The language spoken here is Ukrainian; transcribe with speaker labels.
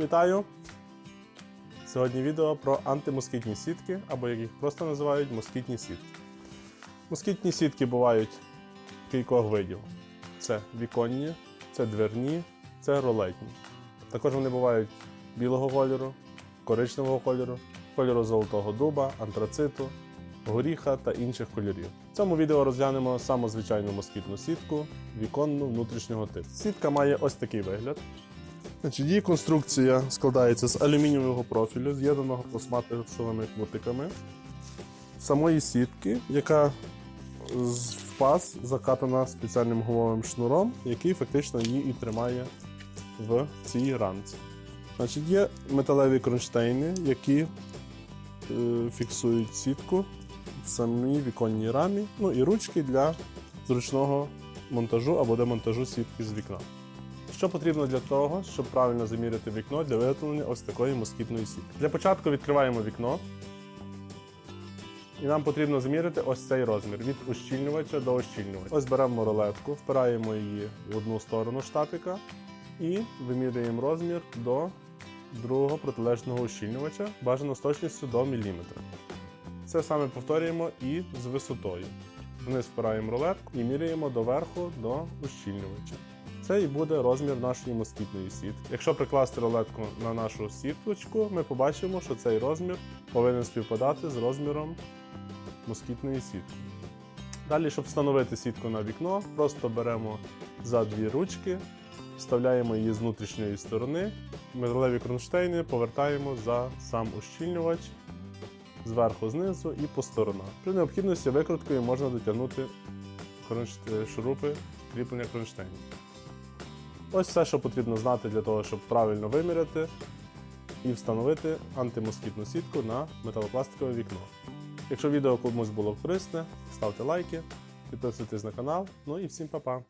Speaker 1: Вітаю! Сьогодні відео про антимоскітні сітки, або як їх просто називають москітні сітки. Москітні сітки бувають кількох видів: це віконні, це дверні, це ролетні. Також вони бувають білого кольору, коричневого кольору, кольору золотого дуба, антрациту, горіха та інших кольорів. В цьому відео розглянемо саму звичайну москітну сітку, віконну внутрішнього типу. Сітка має ось такий вигляд. Її конструкція складається з алюмінієвого профілю, з'єднаного пластмасовими кутиками самої сітки, яка з паз закатана спеціальним гумовим шнуром, який фактично її і тримає в цій рамці. Значить, є металеві кронштейни, які е, фіксують сітку в самій віконній рамі, ну і ручки для зручного монтажу або демонтажу сітки з вікна. Що потрібно для того, щоб правильно заміряти вікно для виготовлення ось такої москітної сітки? Для початку відкриваємо вікно. І нам потрібно заміряти ось цей розмір від ущільнювача до ущільнювача. Ось беремо рулетку, впираємо її в одну сторону штатика і вимірюємо розмір до другого протилежного ущільнювача, бажано з точністю до міліметра. Це саме повторюємо і з висотою. Вниз впираємо рулетку і міряємо до верху до ущільнювача. Це і буде розмір нашої москітної сітки. Якщо прикласти рулетку на нашу сіточку, ми побачимо, що цей розмір повинен співпадати з розміром москітної сітки. Далі, щоб встановити сітку на вікно, просто беремо за дві ручки, вставляємо її з внутрішньої сторони, металеві кронштейни повертаємо за сам ущільнювач зверху, знизу і по сторонах. При необхідності викруткою можна дотягнути кроншт- шурупи кріплення кронштейнів. Ось все, що потрібно знати для того, щоб правильно виміряти і встановити антимоскітну сітку на металопластикове вікно. Якщо відео комусь було корисне, ставте лайки, підписуйтесь на канал. Ну і всім па-па!